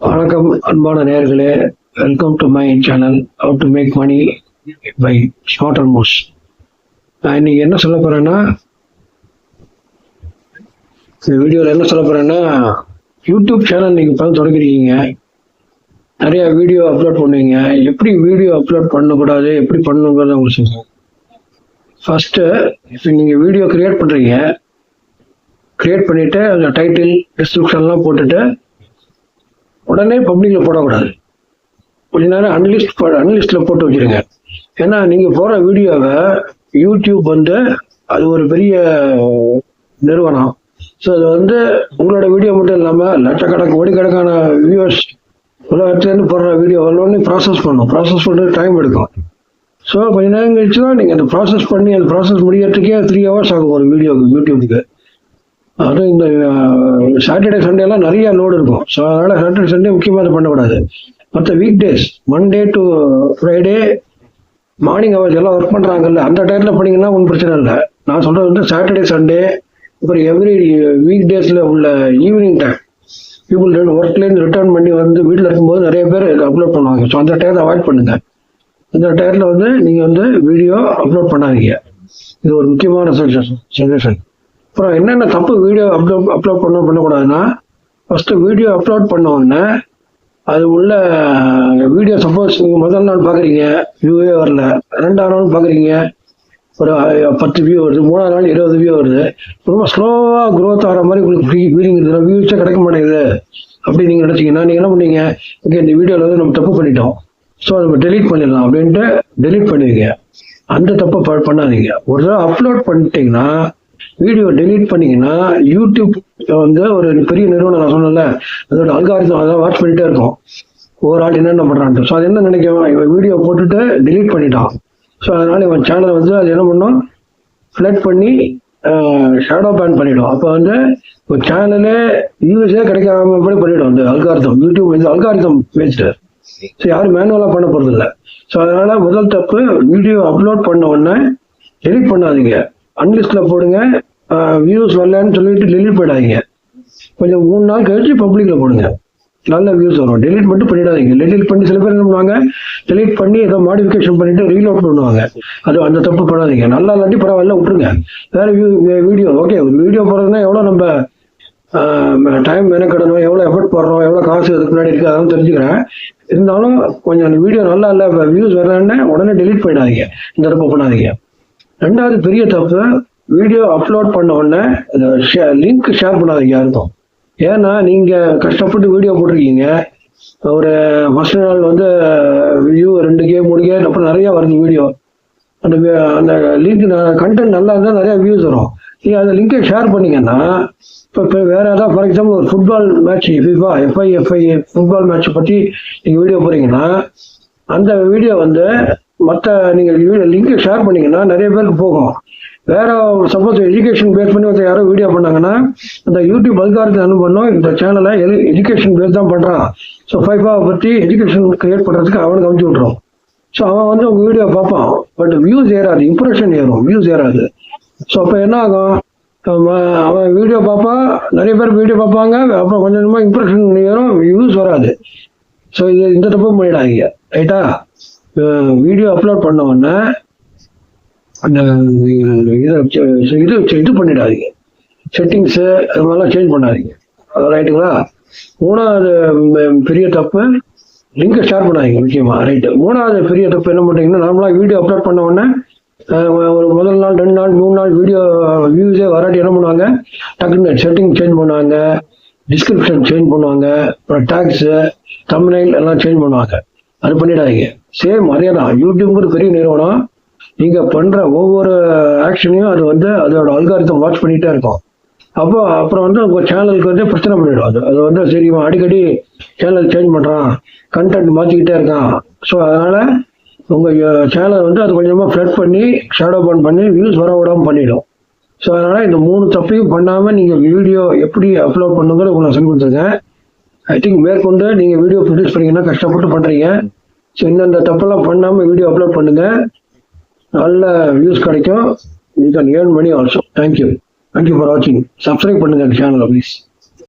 வணக்கம் அன்பான நேர்களே. Welcome to my channel how to make money by shorts mousse நான் இன்னைக்கு என்ன சொல்ல போறேன்னா இந்த வீடியோவில் என்ன சொல்ல போறேன்னா யூடியூப் சேனல் நீங்கள் இப்போ தொடங்கிருக்கீங்க நிறைய வீடியோ அப்லோட் பண்ணுவீங்க. எப்படி வீடியோ அப்லோட் பண்ணக்கூடாது எப்படி பண்ணணுங்கிறத உங்களுக்கு சொல்லுங்கள் ஃபஸ்ட்டு இப்போ நீங்கள் வீடியோ கிரியேட் பண்ணுறீங்க கிரியேட் பண்ணிவிட்டு அந்த டைட்டில் டிஸ்கிரிப்ஷன்லாம் போட்டுட்டு உடனே பப்ளிக்ல போடக்கூடாது. கொஞ்ச நேரம் அன்லிஸ்ட் அன்லிஸ்ட்ல போட்டு வச்சிருங்க. ஏன்னா நீங்க போற வீடியோவை யூடியூப் வந்து அது ஒரு பெரிய நிறுவனம். ஸோ அது வந்து உங்களோட வீடியோ மட்டும் இல்லாமல் லட்சக்கணக்கு கோடிக்கணக்கான வியூவர்ஸ் உலகத்துலேருந்து போடுற வீடியோ வரலன்னு ப்ராசஸ் பண்ணும். ப்ராசஸ் பண்ணுறது டைம் எடுக்கும். ஸோ கொஞ்ச நேரம் கழிச்சு தான் நீங்கள் அந்த ப்ராசஸ் பண்ணி அந்த ப்ராசஸ் முடியறதுக்கே த்ரீ ஹவர்ஸ் ஆகும் ஒரு வீடியோக்கு யூடியூபுக்கு அதுவும் இந்த சாட்டர்டே சண்டேலாம் நிறைய லோடு இருக்கும். ஸோ அதனால் சாட்டர்டே சண்டே முக்கியமாக அதை பண்ணக்கூடாது. மற்ற week days Monday to Friday morning hours எல்லாம் ஒர்க் பண்ணுறாங்கல்ல அந்த டயத்தில் பண்ணிங்கன்னா ஒன்றும் பிரச்சனை இல்லை. நான் சொல்கிறது வந்து சாட்டர்டே சண்டே அப்புறம் எவ்ரி வீக் டேஸில் உள்ள ஈவினிங் டைம் பீப்புள் ஒர்க்லேருந்து ரிட்டர்ன் பண்ணி வந்து வீட்டில் இருக்கும்போது நிறைய பேர் அப்லோட் பண்ணுவாங்க. ஸோ அந்த டயத்தை அவாய்ட் பண்ணுங்கள் அந்த டயத்தில் வந்து நீங்கள் வந்து வீடியோ அப்லோட் பண்ணாதீங்க. இது ஒரு முக்கியமான சஜஷன் அப்புறம் என்னென்ன தப்பு வீடியோ அப்லோட் அப்லோட் பண்ண பண்ணக்கூடாதுன்னா ஃபஸ்ட்டு வீடியோ அப்லோட் பண்ண உடனே அது உள்ள வீடியோ சப்போஸ் நீங்கள் முதல் நாள் பார்க்குறீங்க வியூவே வரல. ரெண்டாம் நாள் பார்க்குறீங்க ஒரு பத்து வியூ வருது மூணாவது நாள் இருபது வியூ வருது. ரொம்ப ஸ்லோவாக க்ரோத் ஆகிற மாதிரி உங்களுக்கு ஃப்ரீ ஃபீலிங் இருக்குது வியூஸே கிடைக்க மாட்டேங்குது. அப்படி நீங்கள் நினச்சிங்கன்னா நீங்கள் என்ன பண்ணீங்க? ஓகே இந்த வீடியோவில் வந்து நம்ம தப்பு பண்ணிட்டோம். ஸோ நம்ம டெலீட் பண்ணிடலாம் அப்படின்ட்டு டெலீட் பண்ணுவீங்க அந்த தப்பை ப- பண்ணாதீங்க. ஒரு தடவை அப்லோட் பண்ணிட்டீங்கன்னா வீடியோ டெலீட் பண்ணீங்கன்னா யூடியூப் வந்து ஒரு பெரிய நிறுவனம் நான் சொன்னேன்ல அதோட அல்காரிதம் அதான் வாட்ச் பண்ணிட்டே இருக்கும். ஒரு ஆள் என்னென்ன பண்ணுறான்ட்டு ஸோ அது என்ன நினைக்கும் இவன் வீடியோ போட்டுட்டு டெலீட் பண்ணிட்டான். ஸோ அதனால இவன் சேனலை வந்து அது என்ன பண்ணும்? ஃப்ளட் பண்ணி ஷேடோ பேன் பண்ணிடும். அப்போ வந்து இப்போ சேனலே வியூஸே கிடைக்காம கூட பண்ணிடும் அந்த அல்காரிதம் யூடியூப் இது அல்காரிதம் பேஸ்டு ஸோ யாரும் மேனுவலாக பண்ண போகிறது இல்லை ஸோ அதனால முதல் தப்பு வீடியோ அப்லோட் பண்ண உடனே டெலிட் பண்ணாதீங்க. அன்லிஸ்ட்ல போடுங்க. வியூஸ் வரலன்னு சொல்லிட்டு டெலிட் பண்ணிடாதீங்க. கொஞ்சம் மூணு நாள் கழிச்சு பப்ளிக்ல போடுங்க. நல்ல வியூஸ் வரும். டெலிட் மட்டும் பண்ணிடாதீங்க. டெலிட் பண்ணி சில பேர் என்ன பண்ணுவாங்க டெலிட் பண்ணி ஏதோ மாடிஃபிகேஷன் பண்ணிட்டு ரீலோட் பண்ணுவாங்க. அது அந்த தப்பு பண்ணாதீங்க. நல்லா இல்லாட்டி பரவாயில்ல விட்டுருங்க. வேற வீடியோ ஓகே ஒரு வீடியோ போடுறதுன்னா எவ்வளோ நம்ம டைம் மெனக்கிடணும் எவ்வளோ எஃபர்ட் போடுறோம் எவ்வளோ காசு இதுக்கு முன்னாடி இருக்குது அதெல்லாம் தெரிஞ்சுக்கிறேன். இருந்தாலும் கொஞ்சம் அந்த வீடியோ நல்லா இல்லை இப்போ வியூஸ் வரலன்னா உடனே டெலிட் பண்ணிடாதீங்க. இந்த தப்பு பண்ணாதீங்க. ரெண்டாவது பெரிய தப்பு வீடியோ அப்லோட் பண்ண உடனே லிங்க் ஷேர் பண்ணாதீங்க யாருக்கும் ஏன்னா நீங்கள் கஷ்டப்பட்டு வீடியோ போட்டிருக்கீங்க. ஒரு ஃபர்ஸ்ட் நாள் வந்து வியூ ரெண்டு கே மூணு கே அப்புறம் நிறையா வருது வீடியோ அந்த அந்த லிங்க் கண்டென்ட் நல்லா இருந்தால் நிறையா வியூஸ் வரும். நீங்கள் அந்த லிங்கை ஷேர் பண்ணீங்கன்னா இப்போ இப்போ ஏதாவது ஃபார் எக்ஸாம்பிள் ஒரு football match FIFA FI FI football match பற்றி நீங்கள் வீடியோ போகிறீங்கன்னா அந்த வீடியோ வந்து மற்ற நீங்கள் லிங்கை ஷேர் பண்ணீங்கன்னா நிறைய பேருக்கு போகும். வேற சப்போஸ் எஜுகேஷன் பேஸ் பண்ணி ஒருத்தர் யாரோ வீடியோ பண்ணாங்கன்னா அந்த யூடியூப் அல்காரத்தை என்ன பண்ணும்? இந்த சேனலை எஜுகேஷன் பேஸ் தான் பண்ணுறான் ஸோ ஃபைஃபாவை பற்றி எஜுகேஷன் கிரியேட் பண்ணுறதுக்கு அவனுக்கு அமுச்சு விட்ருவோம் ஸோ அவன் வந்து உங்கள் வீடியோ பார்ப்பான். பட் வியூஸ் ஏறாது இம்ப்ரெஷன் ஏறும். வியூஸ் ஏறாது. ஸோ அப்போ என்ன ஆகும்? அவன் வீடியோ பார்ப்பான் நிறைய பேர் வீடியோ பார்ப்பாங்க. அப்புறம் கொஞ்சம் கொஞ்சமாக இம்ப்ரெஷன் ஏறும் வியூஸ் வராது. ஸோ இது இந்த தப்பும் பண்ணிடாங்க ரைட்டா வீடியோ அப்லோட் பண்ண உடனே அந்த இதை இது இது பண்ணிடாதீங்க. செட்டிங்ஸு அது மாதிரிலாம் சேஞ்ச் பண்ணாதீங்க. அது ரைட்டுங்களா மூணாவது பெரிய தப்பு லிங்கை ஷேர் பண்ணாதீங்க முக்கியமாக ரைட்டு மூணாவது பெரிய தப்பு என்ன பண்ணுறீங்கன்னா நார்மலாக வீடியோ அப்லோட் பண்ண உடனே ஒரு முதல் நாள் ரெண்டு நாள் மூணு நாள் வீடியோ வியூஸே வராட்டி என்ன பண்ணுவாங்க? டக்குன்னு செட்டிங் சேஞ்ச் பண்ணுவாங்க டிஸ்கிரிப்ஷன் சேஞ்ச் பண்ணுவாங்க அப்புறம் டேக்ஸு தம்னைல் எல்லாம் சேஞ்ச் பண்ணுவாங்க. அது பண்ணிடாதீங்க. சேம் அதே தான். யூடியூப்ங்கிற பெரிய நிறுவனம். நீங்க பண்ற ஒவ்வொரு ஆக்ஷனையும் அது வந்து அதோட அல்காரிதம் வாட்ச் பண்ணிட்டே இருக்கும். அப்போ அப்புறம் வந்து உங்க சேனலுக்கு வந்து பிரச்சனை பண்ணிடும். அது அது வந்து சரி இவன் அடிக்கடி சேனல் சேஞ்ச் பண்றான். கண்டென்ட் மாத்திக்கிட்டே இருக்கான். ஸோ அதனால உங்க சேனல் வந்து அது கொஞ்சமா ஃபிளட் பண்ணி ஷேடோ பன் பண்ணி வியூஸ் வர விடாம பண்ணிடும். ஸோ அதனால இந்த மூணு தப்பையும் பண்ணாம நீங்க வீடியோ எப்படி அப்லோட் பண்ணுங்கிற உங்களுக்கு சொல்லி கொடுத்துருக்கேன். ஐ திங்க் மேற்கொண்டு நீங்க வீடியோ ப்ரொடியூஸ் பண்ணீங்கன்னா கஷ்டப்பட்டு பண்றீங்க. ஸோ இந்தந்த தப்பெல்லாம் பண்ணாமல் வீடியோ அப்லோட் பண்ணுங்கள் நல்ல வியூஸ் கிடைக்கும். You can earn money also thank you thank you for வாட்சிங் சப்ஸ்கிரைப் பண்ணுங்க சேனலை ப்ளீஸ்